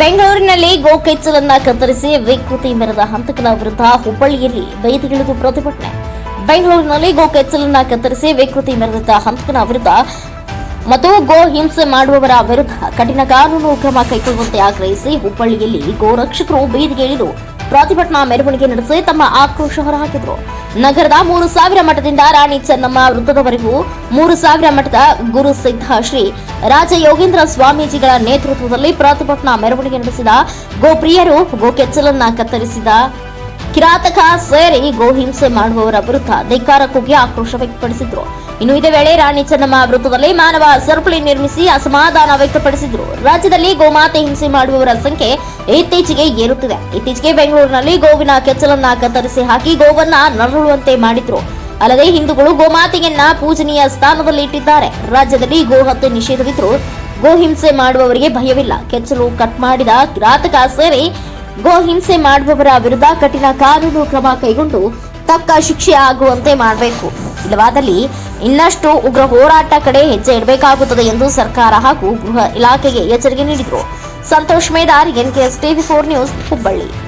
ಬೆಂಗಳೂರಿನಲ್ಲಿ ಗೋಕೆಚ್ಚಲನ್ನ ಕತ್ತರಿಸಿ ವಿಕೃತಿ ಮೆರೆದ ಹಂತಕನ ವಿರುದ್ಧ ಹುಬ್ಬಳ್ಳಿಯಲ್ಲಿ ಬೈದಿಗಿಳಿದು ಪ್ರತಿಭಟನೆ. ಬೆಂಗಳೂರಿನಲ್ಲಿ ಗೋಕೆಚ್ಚಲನ್ನ ಕತ್ತರಿಸಿ ವಿಕೃತಿ ಮೆರೆದ ಹಂತಕನ ವಿರುದ್ಧ ಮತ್ತು ಗೋ ಹಿಂಸೆ ಮಾಡುವವರ ವಿರುದ್ಧ ಕಠಿಣ ಕಾನೂನು ಕ್ರಮ ಕೈಗೊಳ್ಳುವಂತೆ ಆಗ್ರಹಿಸಿ ಹುಬ್ಬಳ್ಳಿಯಲ್ಲಿ ಗೋರಕ್ಷಕರು ಬೀದಿಗೆ ಇಳಿದು ಪ್ರತಿಭಟನಾ ಮೆರವಣಿಗೆ ನಡೆಸಿ ತಮ್ಮ ಆಕ್ರೋಶ ಹೊರಹಾಕಿದರು. ನಗರದ ಮೂರು ಸಾವಿರ ಮಠದಿಂದ ರಾಣಿ ಚೆನ್ನಮ್ಮ ವೃತ್ತದವರೆಗೂ ಮೂರು ಸಾವಿರ ಮಠದ ಗುರು ಸಿದ್ಧ ಶ್ರೀ ರಾಜಯೋಗೇಂದ್ರ ಸ್ವಾಮೀಜಿಗಳ ನೇತೃತ್ವದಲ್ಲಿ ಪ್ರತಿಭಟನಾ ಮೆರವಣಿಗೆ ನಡೆಸಿದ ಗೋಪ್ರಿಯರು ಗೋಕೆಚ್ಚಲನ್ನ ಕತ್ತರಿಸಿದ ಕಿರಾತಕ ಸೇರಿ ಗೋಹಿಂಸೆ ಮಾಡುವವರ ವಿರುದ್ಧ ಧಿಕ್ಕಾರ ಕೂಗಿ ಆಕ್ರೋಶ ವ್ಯಕ್ತಪಡಿಸಿದ್ರು. ಇನ್ನು ಇದೇ ವೇಳೆ ರಾಣಿ ಚೆನ್ನಮ್ಮ ವೃತ್ತದಲ್ಲಿ ಮಾನವ ಸರಪಳಿ ನಿರ್ಮಿಸಿ ಅಸಮಾಧಾನ ವ್ಯಕ್ತಪಡಿಸಿದ್ರು. ರಾಜ್ಯದಲ್ಲಿ ಗೋಮಾತೆ ಹಿಂಸೆ ಮಾಡುವವರ ಸಂಖ್ಯೆ ಇತ್ತೀಚೆಗೆ ಏರುತ್ತಿದೆ. ಇತ್ತೀಚೆಗೆ ಬೆಂಗಳೂರಿನಲ್ಲಿ ಗೋವಿನ ಕೆಚ್ಚಲನ್ನ ಕತ್ತರಿಸಿ ಹಾಕಿ ಗೋವನ್ನ ನರಳುವಂತೆ ಮಾಡಿದ್ರು. ಅಲ್ಲದೆ ಹಿಂದೂಗಳು ಗೋಮಾತೆಯನ್ನ ಪೂಜನೀಯ ಸ್ಥಾನದಲ್ಲಿ ಇಟ್ಟಿದ್ದಾರೆ. ರಾಜ್ಯದಲ್ಲಿ ಗೋಹತ್ಯೆ ನಿಷೇಧವಿದ್ರು ಗೋಹಿಂಸೆ ಮಾಡುವವರಿಗೆ ಭಯವಿಲ್ಲ. ಕೆಚ್ಚಲು ಕಟ್ ಮಾಡಿದ ಕಿರಾತಕ ಸೇರಿ ಗೋಹಿಂಸೆ ಮಾಡುವವರ ವಿರುದ್ಧ ಕಠಿಣ ಕಾನೂನು ಕ್ರಮ ಕೈಗೊಂಡು ತಕ್ಕ ಶಿಕ್ಷೆ ಆಗುವಂತೆ ಮಾಡಬೇಕು. ಇಲ್ಲವಾದಲ್ಲಿ ಇನ್ನಷ್ಟು ಉಗ್ರ ಹೋರಾಟ ಕಡೆ ಹೆಜ್ಜೆ ಇಡಬೇಕಾಗುತ್ತದೆ ಎಂದು ಸರ್ಕಾರ ಹಾಗೂ ಗೃಹ ಇಲಾಖೆಗೆ ಎಚ್ಚರಿಕೆ ನೀಡಿದರು. Santosh Medar NKS TV four news, Hubballi.